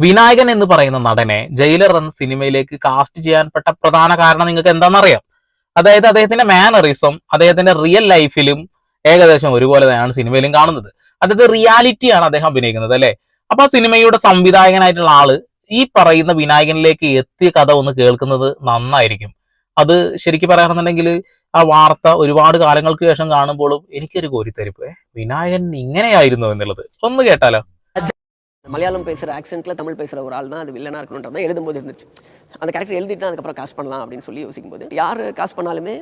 വിനായകൻ എന്ന് പറയുന്ന നടനെ ജയിലർ എന്ന സിനിമയിലേക്ക് കാസ്റ്റ് ചെയ്യാൻപ്പെട്ട പ്രധാന കാരണം നിങ്ങൾക്ക് എന്താണെന്നറിയാം? അതായത് അദ്ദേഹത്തിന്റെ മാനറിസം അദ്ദേഹത്തിന്റെ റിയൽ ലൈഫിലും ഏകദേശം ഒരുപോലെ തന്നെയാണ് സിനിമയിലും കാണുന്നത്. അതായത് റിയാലിറ്റിയാണ് അദ്ദേഹം അഭിനയിക്കുന്നത് അല്ലെ? അപ്പൊ ആ സിനിമയുടെ സംവിധായകനായിട്ടുള്ള ആൾ ഈ പറയുന്ന വിനായകനിലേക്ക് എത്തിയ കഥ ഒന്ന് കേൾക്കുന്നത് നന്നായിരിക്കും. അത് ശരിക്കും പറയുകയാണെന്നുണ്ടെങ്കിൽ ആ വാർത്ത ഒരുപാട് കാലങ്ങൾക്ക് ശേഷം കാണുമ്പോഴും എനിക്കൊരു കോരിത്തരിപ്പ്. വിനായകൻ ഇങ്ങനെയായിരുന്നു എന്നുള്ളത് ഒന്ന് കേട്ടാലോ? மலையாளம் பேசுகிற ஆக்சென்ட்ல தமிழ் பேசுகிற ஒரு ஆள் தான் அது வில்லனாக தான் எழுதும்போது இருந்துச்சு. அந்த கேரக்டர் எழுதிட்டு தான் அதுக்கப்புறம் காஸ்ட் பண்ணலாம் அப்படின்னு சொல்லி யோசிக்கும் போது யார் காஸ்ட் பண்ணாலுமே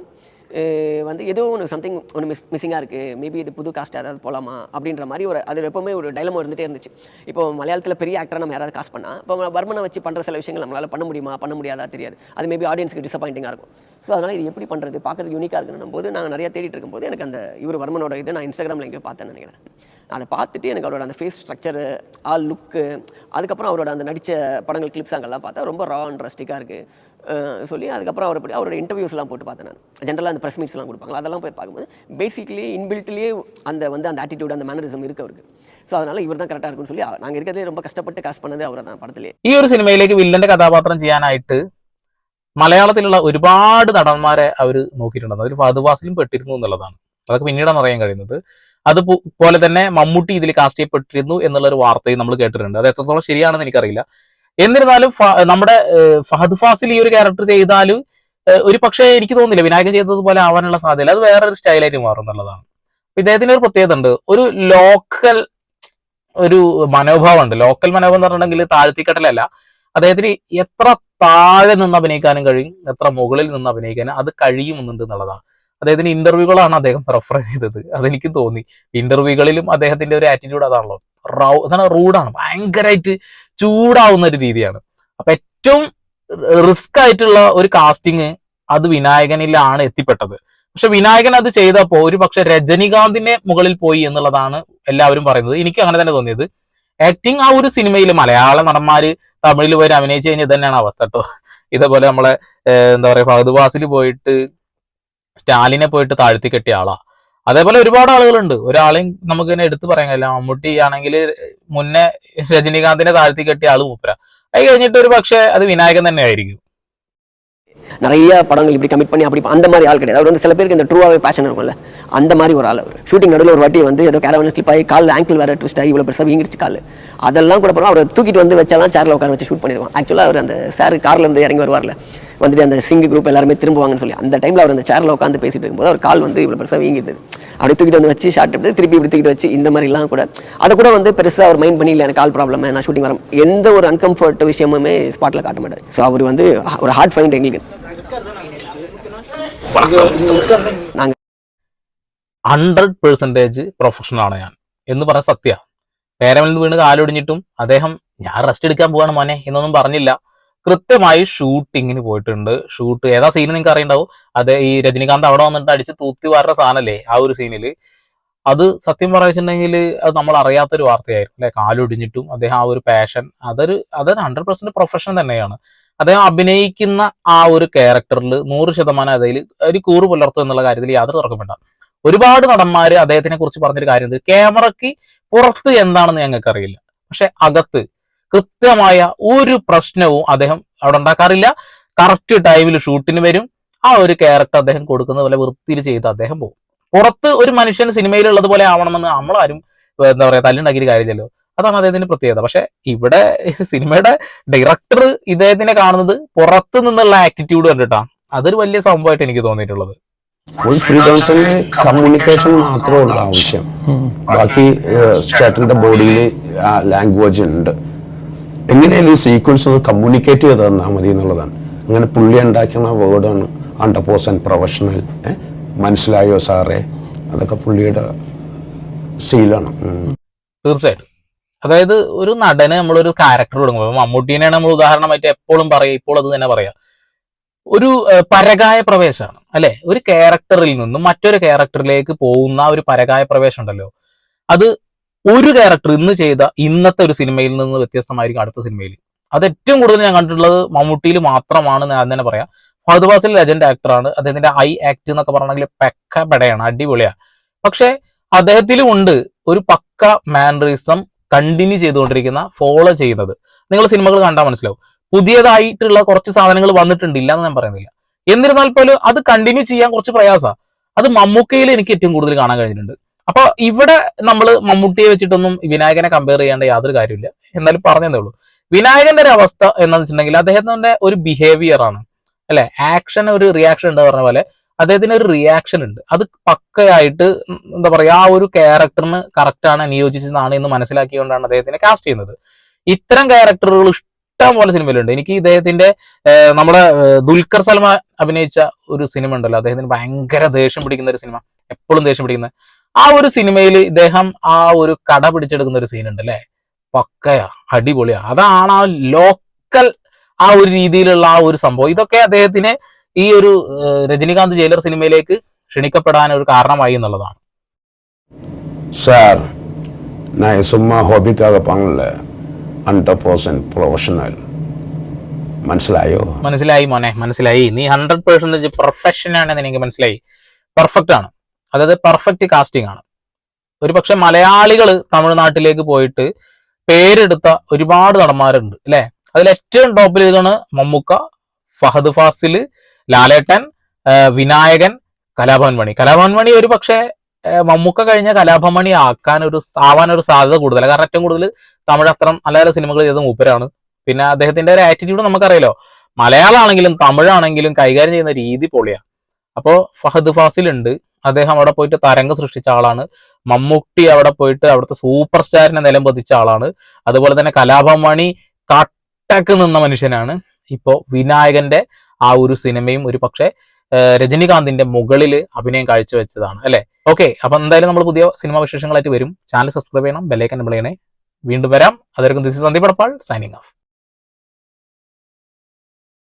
வந்து ஏதோ ஒன்று சம்திங் ஒன்று மிஸ் மிஸ்ஸிங்காக இருக்குது மேபி இது புது காஸ்ட் ஏதாவது போகலாமா அப்படின்ற மாதிரி ஒரு அது எப்பவுமே ஒரு டைலமோ இருந்துகிட்டே இருந்துச்சு. இப்போ மலையாளத்தில் பெரிய ஆக்டராக நம்ம யாராவது காஸ்ட் பண்ணால் இப்போ வர்மனை வச்சு பண்ணுற சில விஷயங்கள் நம்மளால் பண்ண முடியுமா? பண்ண முடியாதா? தெரியாது. அது மேபி ஆடியன்ஸுக்கு டிசப்பாயிண்டிங்காக இருக்கும். ஸோ அதனால் இது எப்படி பண்ணுறது பார்க்கறதுக்கு யூனிக்காக இருக்குன்னும் போது நான் நிறையா தேடிட்டு இருக்கும்போது எனக்கு அந்த இவர் வர்மனோட இது நான் இன்ஸ்டாகிராமில் எங்கேயோ பார்த்தேன்னு நினைக்கிறேன். அதை பார்த்துட்டு எனக்கு அவரோட அந்த ஃபேஸ் ஸ்ட்ரக்சரு ஆல் லுக்கு அதுக்கப்புறம் அவரோட அந்த நடித்த படங்கள் கிளிப்ஸ் அங்கெல்லாம் பார்த்தா ரொம்ப ரா அண்ட் ரஸ்டிக்காக இருக்குது சொல்லி அதுக்கப்புறம் அவர் அவரோட இன்டர்வியூஸ்லாம் போட்டு பார்த்தேன் நான் ஜென்ரலாக அந்த ப்ரெஸ் மீட்ஸ்லாம் கொடுப்பாங்க அதெல்லாம் போய் பார்க்கும்போது பேசிக்லி இன்பில்ட்லேயே அந்த வந்து அந்த ஆட்டிடியூட் அந்த மேனரிசம் இருக்கு அவருக்கு ஸோ அதனால் இவர் தான் கரெக்டாக இருக்குன்னு சொல்லி நாங்கள் இருக்கிறதே ரொம்ப கஷ்டப்பட்டு காஸ்ட் பண்ணது அவரை தான் படத்திலே ഈ ഒരു സിനിമയിലേക്ക് വില്ലന്റെ കഥാപാത്രം ചെയ്യാനായിട്ട് മലയാളത്തിലുള്ള ഒരുപാട് നടന്മാരെ അവർ നോക്കിയിട്ടുണ്ട് അതിൽ ഫഹദ് ഫാസിലും പെട്ടിരുന്നു എന്നുള്ളതാണ് അതൊക്കെ പിന്നീടാണ് അറിയാൻ കഴിയുന്നത് അതുപോലെ തന്നെ മമ്മൂട്ടി ഇതിൽ കാസ്റ്റ് ചെയ്യപ്പെട്ടിരുന്നു എന്നുള്ള ഒരു വാർത്തയും നമ്മൾ കേട്ടിട്ടുണ്ട് അത് എത്രത്തോളം ശരിയാണെന്ന് എനിക്കറിയില്ല എന്നിരുന്നാലും നമ്മുടെ ഫഹദ് ഫാസിൽ ഈ ഒരു ക്യാരക്ടർ ചെയ്താൽ ഒരു പക്ഷേ എനിക്ക് തോന്നുന്നില്ല. വിനായകൻ ചെയ്തതുപോലെ ആവാനുള്ള സാധ്യത അത് വേറെ ഒരു സ്റ്റൈലായിട്ട് മാറും എന്നുള്ളതാണ്. ഇദ്ദേഹത്തിന് ഒരു പ്രത്യേകത ഉണ്ട്. ഒരു ലോക്കൽ ഒരു മനോഭാവം ഉണ്ട് ലോക്കൽ മനോഭാവം എന്ന് പറഞ്ഞിട്ടുണ്ടെങ്കിൽ താഴ്ത്തിക്കെട്ടലല്ല. അദ്ദേഹത്തിന് എത്ര താഴെ നിന്ന് അഭിനയിക്കാനും കഴിയും എത്ര മുകളിൽ നിന്ന് അഭിനയിക്കാനും അത് കഴിയുമെന്നുണ്ട് എന്നുള്ളതാണ്. അദ്ദേഹത്തിന്റെ ഇന്റർവ്യൂകളാണ് അദ്ദേഹം റെഫർ ചെയ്തത്. അതെനിക്ക് തോന്നി. ഇന്റർവ്യൂകളിലും അദ്ദേഹത്തിന്റെ ഒരു ആറ്റിറ്റ്യൂഡ് അതാണല്ലോ. റൗ അതാണ് റൂഡാണ്. ഭയങ്കരമായിട്ട് ചൂടാവുന്ന ഒരു രീതിയാണ്. അപ്പൊ ഏറ്റവും റിസ്ക് ആയിട്ടുള്ള ഒരു കാസ്റ്റിംഗ് അത് വിനായകനിലാണ് എത്തിപ്പെട്ടത്. പക്ഷെ വിനായകൻ അത് ചെയ്തപ്പോ ഒരു പക്ഷെ രജനികാന്തിന്റെ മുകളിൽ പോയി എന്നുള്ളതാണ് എല്ലാവരും പറയുന്നത്. എനിക്ക് അങ്ങനെ തന്നെ തോന്നിയത്. ആക്ടിങ് ആ ഒരു സിനിമയിൽ മലയാള നടന്മാര് തമിഴിൽ പോയി അഭിനയിച്ചു കഴിഞ്ഞാൽ തന്നെയാണ് അവസ്ഥ കേട്ടോ ഇതേപോലെ നമ്മളെ എന്താ പറയാ ഫഹദ് പോയിട്ട് സ്റ്റാലിനെ പോയിട്ട് താഴ്ത്തി കെട്ടിയ ആളാ. അതേപോലെ ഒരുപാട് ആളുകളുണ്ട് ഒരാളെയും നമുക്ക് തന്നെ എടുത്തു പറയാൻ കഴിയില്ല മമ്മൂട്ടി ആണെങ്കിൽ മുന്നേ രജനീകാന്തിനെ താഴ്ത്തി കെട്ടിയ ആള് മൂപ്പര അത് കഴിഞ്ഞിട്ട് ഒരു പക്ഷേ അത് വിനായകൻ തന്നെ ആയിരിക്കും நிறைய படங்கள் இப்படி கமிட் பண்ணி அப்படி அந்த மாதிரி ஆள் கிடையாது அவர் வந்து சில பேருக்கு இந்த ட்ரூவாகவே பேஷன் இருக்கும்ல அந்த மாதிரி ஒரு ஆள் அவர் ஷூட்டிங் நடுவில் ஒரு வாட்டி வந்து ஏதோ கேரவன் ஸ்லிப் ஆகி கால் ஆங்கிள் வேற ட்விஸ்ட் ஆகி இவ்வளோ பெருசாக வீங்கிடுச்சு கால் அதெல்லாம் கூட பரவாயில்ல அவரை தூக்கிட்டு வந்து வச்சாலாம் சேரில் உட்கார வச்சு ஷூட் பண்ணிடுவான் ஆக்சுவலாக அவர் அந்த சார் கார்ல இருந்து இறங்கி வருவார்ல வந்துட்டு அந்த சிங் குரூப் எல்லாருமே திரும்புவாங்கன்னு சொல்லி அந்த டைமில் அவர் அந்த சேரில் உட்காந்து பேசிட்டு இருக்கும்போது அவர் கால் வந்து இவ்வளோ பெருசாக வீங்கிடுது அப்படி தூக்கிட்டு வந்து வச்சு ஷார்ட் எடுத்து திருப்பி இப்படி தூக்கிட்டு வச்சு இந்த மாதிரிலாம் கூட அதை கூட வந்து பெருசாக அவர் மைண்ட் பண்ணி இல்லை எனக்கு கால் ப்ராப்ளம் நான் ஷூட்டிங் வரேன் எந்த ஒரு அன்கம்ஃபர்ட் விஷயமுமே ஸ்பாட்டில் காட்ட மாட்டார் ஸோ அவர் வந்து ஒரு ஹார்ட் ஃபைண்ட் எங்களுக்கு நாங்கள் ഹൺഡ്രഡ് പെർസെൻറ്റേജ് പ്രൊഫഷണലാണ് ഞാൻ എന്ന് പറഞ്ഞ സത്യ പേരമൽ നിന്ന് വീണ് കാലൊടിഞ്ഞിട്ടും അദ്ദേഹം ഞാൻ റെസ്റ്റ് എടുക്കാൻ പോവാണ് മോനെ എന്നൊന്നും പറഞ്ഞില്ല കൃത്യമായി ഷൂട്ടിങ്ങിന് പോയിട്ടുണ്ട്. ഷൂട്ട് ഏതാ സീൻ നിങ്ങൾക്ക് അറിയണ്ടാവും? അത് ഈ രജനികാന്ത് അവിടെ വന്നിട്ട് അടിച്ച് തൂത്തി വാറുന്ന സാധനല്ലേ ആ ഒരു സീനിൽ അത് സത്യം പറയുന്നുണ്ടെങ്കിൽ അത് നമ്മൾ അറിയാത്തൊരു വാർത്തയായിരുന്നു അല്ലെ? കാലൊടിഞ്ഞിട്ടും അദ്ദേഹം ആ ഒരു പാഷൻ അതൊരു അതൊരു ഹൺഡ്രഡ് പെർസെന്റ് പ്രൊഫഷൻ തന്നെയാണ്. അദ്ദേഹം അഭിനയിക്കുന്ന ആ ഒരു ക്യാരക്ടറിൽ നൂറ് ശതമാനം അതിൽ ഒരു കൂറ് പുലർത്തും എന്നുള്ള കാര്യത്തിൽ യാതൊരു തർക്കമില്ല ഒരുപാട് നടന്മാര് അദ്ദേഹത്തിനെ കുറിച്ച് പറഞ്ഞൊരു കാര്യം ക്യാമറയ്ക്ക് പുറത്ത് എന്താണെന്ന് ഞങ്ങൾക്ക് അറിയില്ല പക്ഷെ അകത്ത് കൃത്യമായ ഒരു പ്രശ്നവും അദ്ദേഹം അവിടെ ഉണ്ടാക്കാറില്ല. കറക്റ്റ് ടൈമിൽ ഷൂട്ടിന് വരും. ആ ഒരു ക്യാരക്ടർ അദ്ദേഹം കൊടുക്കുന്ന പോലെ വൃത്തിയിൽ ചെയ്ത് അദ്ദേഹം പോകും. പുറത്ത് ഒരു മനുഷ്യൻ സിനിമയിലുള്ളത് പോലെ ആവണമെന്ന് നമ്മളാരും എന്താ പറയാ തല്ലുണ്ടാക്കിയ കാര്യമില്ലല്ലോ. അതാണ് അദ്ദേഹത്തിന്റെ പ്രത്യേകത. പക്ഷെ ഇവിടെ സിനിമയുടെ ഡയറക്ടർ ഇദ്ദേഹത്തിനെ കാണുന്നത് പുറത്ത് നിന്നുള്ള ആറ്റിറ്റ്യൂഡ് കണ്ടിട്ടാണ് അതൊരു വലിയ സംഭവമായിട്ട് എനിക്ക് തോന്നിയിട്ടുള്ളത്. ഫുൾ ഫ്രീഡം കമ്മ്യൂണിക്കേഷൻ മാത്രമേ ഉള്ളൂ ആവശ്യം. ബാക്കി ചേട്ടന്റെ ബോഡിയിൽ ലാംഗ്വേജ് ഉണ്ട്. എങ്ങനെയാലും ഈ സീക്വൻസ് ഒന്ന് കമ്മ്യൂണിക്കേറ്റ് ചെയ്ത് തന്നാൽ മതി എന്നുള്ളതാണ്. അങ്ങനെ പുള്ളി ഉണ്ടാക്കുന്ന വേർഡാണ് ഹൺഡ്രഡ് പേഴ്സന്റ് പ്രൊഫഷണൽ മനസ്സിലായോ സാറേ? അതൊക്കെ പുള്ളിയുടെ സീലാണ്. തീർച്ചയായിട്ടും. അതായത് ഒരു നടന് നമ്മളൊരു ക്യാരക്ടർ ഇപ്പൊ മമ്മൂട്ടീനെയാണ് നമ്മൾ ഉദാഹരണമായിട്ട് എപ്പോഴും പറയുക ഇപ്പോൾ അത് തന്നെ പറയാം. ഒരു പരകായ പ്രവേശമാണ് അല്ലെ? ഒരു ക്യാരക്ടറിൽ നിന്നും മറ്റൊരു ക്യാരക്ടറിലേക്ക് പോകുന്ന ഒരു പരകായ പ്രവേശം ഉണ്ടല്ലോ. അത് ഒരു ക്യാരക്ടർ ഇന്ന് ചെയ്ത ഇന്നത്തെ ഒരു സിനിമയിൽ നിന്ന് വ്യത്യസ്തമായിരിക്കും അടുത്ത സിനിമയിൽ അത് ഏറ്റവും കൂടുതൽ ഞാൻ കണ്ടിട്ടുള്ളത് മമ്മൂട്ടിയിൽ മാത്രമാണ് ഞാൻ തന്നെ പറയാം. ഫഹദ് ഫാസിൽ ലെജൻഡ് ആക്ടറാണ് അദ്ദേഹത്തിന്റെ ഐ ആക്ട് എന്നൊക്കെ പറഞ്ഞെങ്കിൽ പെക്ക പെടയാണ് അടിപൊളിയാണ് പക്ഷെ അദ്ദേഹത്തിലും ഉണ്ട് ഒരു പക്ക മാനറിസം കണ്ടിന്യൂ ചെയ്തുകൊണ്ടിരിക്കുന്ന ഫോളോ ചെയ്യുന്നത്. നിങ്ങൾ സിനിമകൾ കണ്ടാൽ മനസ്സിലാവും. പുതിയതായിട്ടുള്ള കുറച്ച് സാധനങ്ങൾ വന്നിട്ടുണ്ട് ഇല്ല എന്ന് ഞാൻ പറയുന്നില്ല. എന്നിരുന്നാൽ പോലും അത് കണ്ടിന്യൂ ചെയ്യാൻ കുറച്ച് പ്രയാസമാണ് അത് മമ്മൂക്കയിൽ എനിക്ക് ഏറ്റവും കൂടുതൽ കാണാൻ കഴിഞ്ഞിട്ടുണ്ട്. അപ്പൊ ഇവിടെ നമ്മൾ മമ്മൂട്ടിയെ വെച്ചിട്ടൊന്നും വിനായകനെ കമ്പയർ ചെയ്യേണ്ട യാതൊരു കാര്യമില്ല എന്നാലും പറഞ്ഞതേ ഉള്ളൂ. വിനായകന്റെ ഒരു അവസ്ഥ എന്താണെന്ന് വെച്ചിട്ടുണ്ടെങ്കിൽ അദ്ദേഹത്തിന്റെ ഒരു ബിഹേവിയർ ആണ്. അല്ലെ? ആക്ഷൻ ഒരു റിയാക്ഷൻ ഉണ്ട് പറഞ്ഞ പോലെ. അദ്ദേഹത്തിന് ഒരു റിയാക്ഷൻ ഉണ്ട്. അത് പക്കയായിട്ട് എന്താ പറയാ ആ ഒരു ക്യാരക്ടറിന് കറക്റ്റ് ആണ് നിയോജിച്ചതാണ് എന്ന് മനസ്സിലാക്കിക്കൊണ്ടാണ് അദ്ദേഹത്തിനെ കാസ്റ്റ് ചെയ്യുന്നത്. ഇത്തരം ക്യാരക്ടറുകൾ ഇഷ്ടം പോലെ സിനിമയിലുണ്ട്. എനിക്ക് ഇദ്ദേഹത്തിന്റെ നമ്മുടെ ദുൽഖർ സൽമാൻ അഭിനയിച്ച ഒരു സിനിമ ഉണ്ടല്ലോ. അദ്ദേഹത്തിന് ഭയങ്കര ദേഷ്യം പിടിക്കുന്ന ഒരു സിനിമ. എപ്പോഴും ദേഷ്യം പിടിക്കുന്ന ആ ഒരു സിനിമയിൽ ഇദ്ദേഹം ആ ഒരു കട പിടിച്ചെടുക്കുന്ന ഒരു സീനുണ്ട് അല്ലേ പക്കയാ അടിപൊളിയാ. അതാണ് ആ ലോക്കൽ ആ ഒരു രീതിയിലുള്ള ആ ഒരു സംഭവം. ഇതൊക്കെ അദ്ദേഹത്തിന് ഈ ഒരു രജനികാന്ത് ജയിലർ സിനിമയിലേക്ക് ക്ഷണിക്കപ്പെടാൻ ഒരു കാരണമായി എന്നുള്ളതാണ്. ഞാൻ പ്രൊഫഷണൽ മനസ്സിലായോ? മനസ്സിലായി മോനെ മനസ്സിലായി. നീ ഹൺഡ്രഡ് പേഴ്സന്റേജ് ആണെന്ന് എനിക്ക് മനസ്സിലായി. പെർഫെക്റ്റ് ആണ്. അതായത് പെർഫെക്റ്റ് കാസ്റ്റിംഗ് ആണ്. ഒരു പക്ഷെ മലയാളികൾ തമിഴ്നാട്ടിലേക്ക് പോയിട്ട് പേരെടുത്ത ഒരുപാട് നടന്മാരുണ്ട് അല്ലെ? അതിൽ ഏറ്റവും ടോപ്പിൽ ഇതാണ് മമ്മൂക്ക ഫഹദ് ഫാസിൽ ലാലേട്ടൻ വിനായകൻ കലാഭവൻ മണി കലാഭവൻ മണി ഒരു പക്ഷേ മമ്മൂക്ക കഴിഞ്ഞ കലാഭവൻ മണി ആക്കാൻ ഒരു ആവാൻ ഒരു സാധ്യത കൂടുതലാണ് കാരണം ഏറ്റവും കൂടുതൽ തമിഴ് അത്രം നല്ല നല്ല സിനിമകൾ ചെയ്ത മൂപ്പരാണ്. പിന്നെ അദ്ദേഹത്തിന്റെ ഒരു ആറ്റിറ്റ്യൂഡ് നമുക്കറിയാലോ. മലയാളമാണെങ്കിലും തമിഴാണെങ്കിലും കൈകാര്യം ചെയ്യുന്ന രീതി പൊളിയാണ് അപ്പോൾ ഫഹദ് ഫാസിൽ ഉണ്ട് അദ്ദേഹം അവിടെ പോയിട്ട് തരംഗം സൃഷ്ടിച്ച ആളാണ്. മമ്മൂട്ടി അവിടെ പോയിട്ട് അവിടുത്തെ സൂപ്പർ സ്റ്റാറിനെ നിലം പതിച്ച ആളാണ്. അതുപോലെ തന്നെ കലാഭവൻ മണി കട്ടക്ക് നിന്ന മനുഷ്യനാണ്. ഇപ്പോ വിനായകന്റെ ആ ഒരു സിനിമയും ഒരു പക്ഷേ രജനികാന്തിന്റെ മുകളിൽ അഭിനയം കാഴ്ചവെച്ചതാണ് അല്ലെ? ഓക്കെ അപ്പൊ എന്തായാലും നമ്മൾ പുതിയ സിനിമാ വിശേഷങ്ങളായിട്ട് വരും. ചാനൽ സബ്സ്ക്രൈബ് ചെയ്യണം ബെല്ലൈക്കൻ ചെയ്യണേ വീണ്ടും വരാം. അതായിരിക്കും this Sandeep Padappal signing off